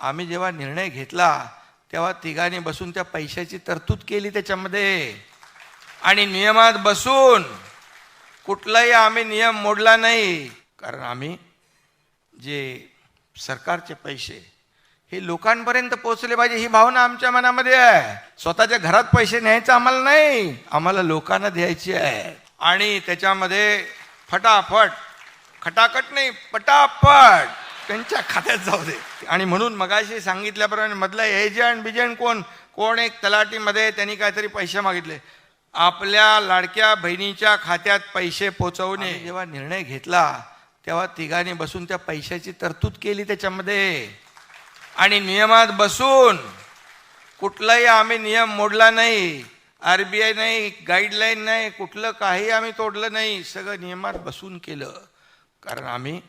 आम्ही जेव्हा निर्णय घेतला तेव्हा तिघांनी बसून त्या पैशाची तरतूद केली त्याच्यामध्ये. आणि नियमात बसून कुठलाही आम्ही नियम मोडला नाही. कारण आम्ही जे सरकारचे पैसे हे लोकांपर्यंत पोहोचले पाहिजे ही भावना आमच्या मनामध्ये आहे. स्वतःच्या घरात पैसे न्यायचं आम्हाला नाही आम्हाला लोकांना द्यायची आहे. आणि त्याच्यामध्ये फटाफट खटाखट नाही पटापट त्यांच्या खात्यात जाऊ दे. आणि म्हणून मगाशी सांगितल्याप्रमाणे मधला एजंट बिजंट कोण? कोण एक तलाठीमध्ये त्यांनी काहीतरी पैसे मागितले. आपल्या लाडक्या बहिणीच्या खात्यात पैसे पोचवणे. जेव्हा निर्णय घेतला तेव्हा तिघांनी बसून त्या पैशाची तरतूद केली त्याच्यामध्ये. आणि नियमात बसून कुठलाही आम्ही नियम मोडला नाही आर बी आय नाही गाईडलाईन नाही कुठलं काही आम्ही तोडलं नाही सगळं नियमात बसून केलं. कारण आम्ही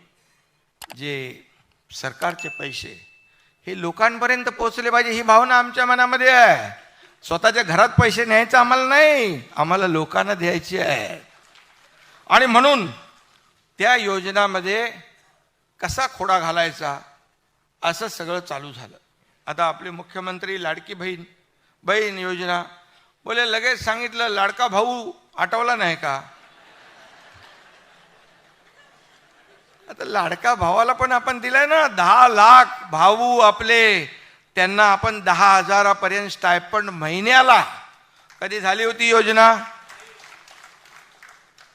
जे सरकारचे पैसे हे लोकांपर्यंत पोहोचले पाहिजे ही भावना आमच्या मनामध्ये आहे. स्वतःच्या घरात पैसे न्यायचं आम्हाला नाही आम्हाला लोकांना द्यायची आहे. आणि म्हणून त्या योजनामध्ये कसा खोडा घालायचा असं सगळं चालू झालं. आता आपले मुख्यमंत्री लाडकी बहीण बहीण योजना बोले लगेच सांगितलं लाडका भाऊ आठवला नाही का? आता लाडका भावाला पण आपण दिलाय ना दहा लाख भाऊ आपले. त्यांना आपण दहा हजारापर्यंत स्टायपंड महिन्याला. कधी झाली होती योजना?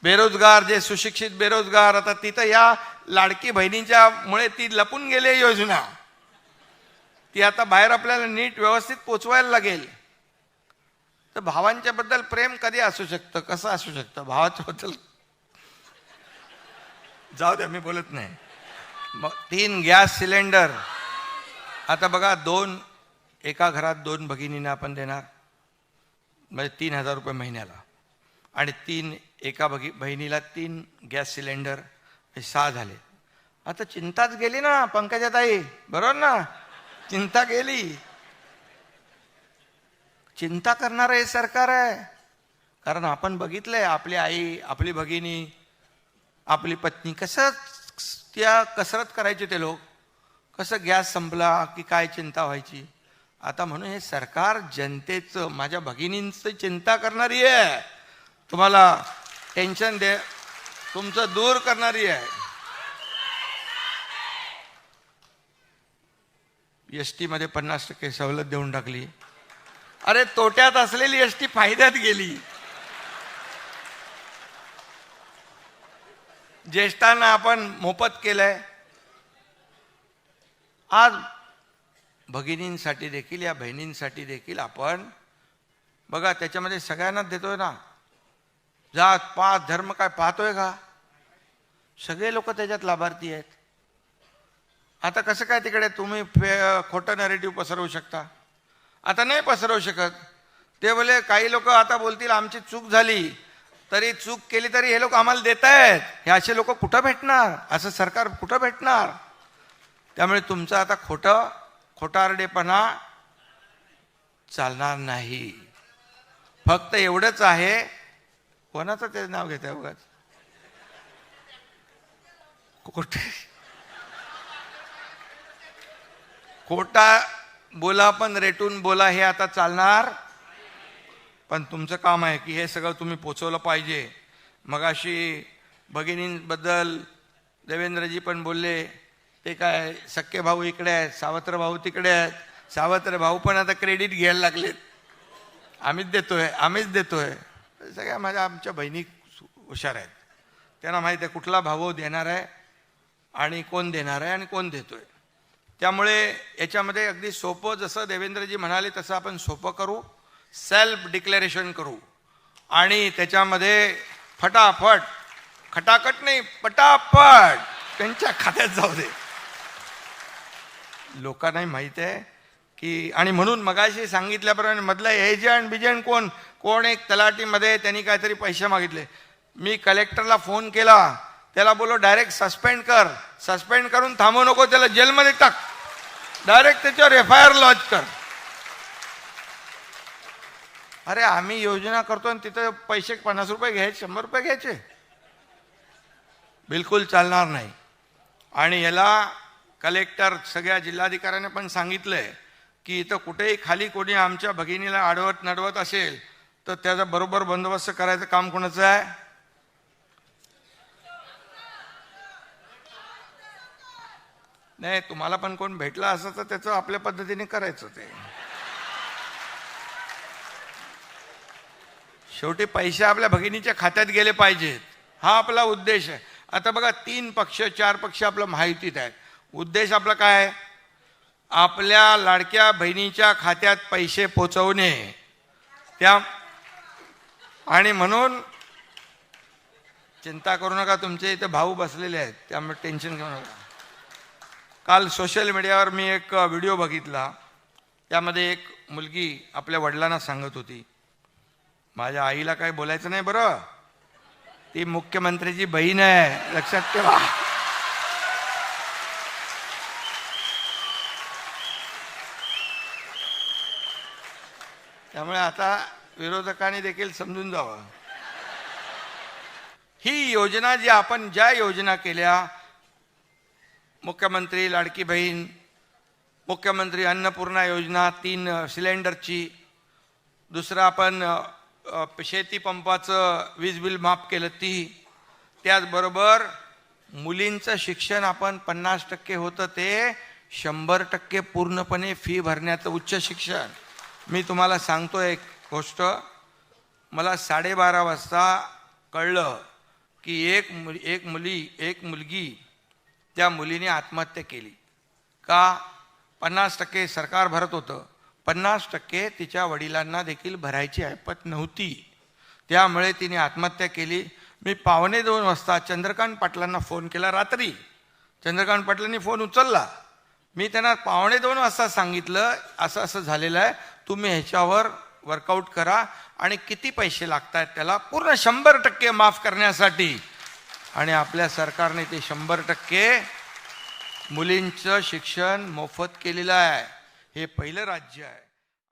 बेरोजगार जे सुशिक्षित बेरोजगार आता तिथं या लाडकी बहिणींच्या मुळे ती लपून गेली योजना. ती आता बाहेर आपल्याला नीट व्यवस्थित पोचवायला लागेल. तर भावांच्या बद्दल प्रेम कधी असू शकतं? कसं असू शकतं? भावाच्या बद्दल जाऊ द्या मी बोलत नाही. मग तीन गॅस सिलेंडर. आता बघा दोन एका घरात दोन भगिनींना आपण देणार. म्हणजे तीन हजार रुपये महिन्याला. आणि तीन एका भगी बहिणीला तीन गॅस सिलेंडर हे सहा झाले. आता चिंताच गेली ना पंकजा ताई बरोबर ना? चिंता गेली. चिंता करणारं हे सरकार आहे. कारण आपण बघितलंय आपली आई आपली भगिनी आपली पत्नी कसं त्या कसरत करायचे ते लोक? कसं गॅस संपला की काय चिंता व्हायची? आता म्हणून हे सरकार जनतेचं माझ्या भगिनींचं चिंता करणारी आहे. तुम्हाला टेन्शन दे तुमचं दूर करणारी आहे. एसमध्ये पन्नास टक्के सवलत देऊन टाकली. अरे तोट्यात असलेली एस टी फायद्यात गेली. ज्येष्ठांना आपण मोफत केलंय. आज भगिनींसाठी देखील या बहिणींसाठी देखील आपण बघा त्याच्यामध्ये सगळ्यांनाच देतोय ना. जात पात धर्म काय पाहतोय का? सगळे लोक त्याच्यात लाभार्थी आहेत. आता कसं काय तिकडे तुम्ही फे खोटं नरेटिव्ह पसरवू शकता? आता नाही पसरवू शकत. ते बोले काही लोक आता बोलतील आमची चूक झाली. तरी चूक केली तरी हे लोक आम्हाला देत आहेत हे असे लोक कुठं भेटणार? असं सरकार कुठं भेटणार? त्यामुळे तुमचं आता खोटं खोटारडेपणा चालणार नाही. फक्त एवढंच आहे. कोणाचं ते नाव घेत आहे उगाच? खोटे खोटा बोला पण रेटून बोला हे आता चालणार. पण तुमचं काम आहे की हे सगळं तुम्ही पोचवलं पाहिजे. मगाशी भगिनींबद्दल देवेंद्रजी पण बोलले ते काय सक्के भाऊ इकडे आहेत सावत्र भाऊ तिकडे आहेत. सावत्र भाऊ पण आता क्रेडिट घ्यायला लागलेत. आम्हीच देतोय आम्हीच देतोय. सगळ्या माझ्या आमच्या बहिणी हुशार आहेत. त्यांना माहीत आहे कुठला भाऊ देणार आहे आणि कोण देणार आहे आणि कोण देतोय. त्यामुळे याच्यामध्ये अगदी सोपं जसं देवेंद्रजी म्हणाले तसं आपण सोपं करू. सेल्फ डिक्लेरेशन करू. आणि त्याच्यामध्ये फटाफट खटाखट नाही पटापट त्यांच्या खात्यात जाऊ दे. लोकांनाही माहीत आहे की आणि म्हणून मगाशी सांगितल्याप्रमाणे मधला एजंट बिजंट कोण? कोण एक तलाटीमध्ये त्यांनी काहीतरी पैसे मागितले. मी कलेक्टरला फोन केला. त्याला बोलो डायरेक्ट सस्पेंड कर. सस्पेंड करून थांबू नको त्याला जेलमध्ये टाक. डायरेक्ट त्याच्यावर एफ आय आर लॉन्च कर. अरे आम्ही योजना करतो आणि तिथं पैसे पन्नास रुपये घ्यायचे शंभर रुपये घ्यायचे. बिलकुल चालणार नाही. आणि याला कलेक्टर सगळ्या जिल्हाधिकाऱ्याने पण सांगितलं आहे की इथं कुठेही खाली कोणी आमच्या भगिनीला आडवत नडवत असेल तर त्याचा बरोबर बंदोबस्त करायचं काम कोणाचं आहे? नाही तुम्हाला पण कोण भेटला असं तर त्याचं आपल्या पद्धतीने करायचं ते. शेवटी पैसे आपल्या भगिनीच्या खात्यात गेले पाहिजेत. हा आपला उद्देश आहे. आता बघा तीन पक्ष चार पक्ष आपलं माहितीत आहेत. उद्देश आपला काय आहे? आपल्या लाडक्या बहिणीच्या खात्यात पैसे पोचवणे. त्या आणि म्हणून चिंता करू नका तुमचे इथे भाऊ बसलेले आहेत त्यामुळे टेन्शन घेऊ नका. काल सोशल मीडियावर मी एक व्हिडिओ बघितला. त्यामध्ये एक मुलगी आपल्या वडिलांना सांगत होती. माझ्या आईला काही बोलायचं नाही बरं. ती मुख्यमंत्र्याची बहीण आहे. लक्षात ठेवा. त्यामुळे आता विरोधकांनी देखील समजून जावं. ही योजना जी आपण ज्या योजना केल्या मुख्यमंत्री लाडकी बहीण मुख्यमंत्री अन्नपूर्णा योजना तीन सिलेंडरची दुसरं आपण शेती पंपाचं वीज बिल माफ केलं ती. त्याचबरोबर मुलींचं शिक्षण आपण पन्नास टक्के होतं ते शंभर टक्के पूर्णपणे फी भरण्याचं उच्च शिक्षण. मी तुम्हाला सांगतो एक गोष्ट. मला साडेबारा वाजता कळलं की एक मुल एक मुली एक मुलगी त्या मुलीने आत्महत्या केली. का? पन्नास टक्के सरकार भरत होतं. पन्नास टक्के तिच्या वडिलांना देखील भरायची ऐपत नव्हती. त्यामुळे तिने आत्महत्या केली. मी पावणे दोन वाजता चंद्रकांत पाटलांना फोन केला रात्री. चंद्रकांत पाटलांनी फोन उचलला. मी त्यांना पावणे दोन वाजता सांगितलं असं असं झालेलं आहे. तुम्ही ह्याच्यावर वर्कआउट करा आणि किती पैसे लागत आहेत त्याला? पूर्ण शंभर टक्के माफ करण्यासाठी. आणि आपल्या सरकारने ते शंभर टक्के मुलींचं शिक्षण मोफत केलेलं आहे. हे पहिलं राज्य आहे.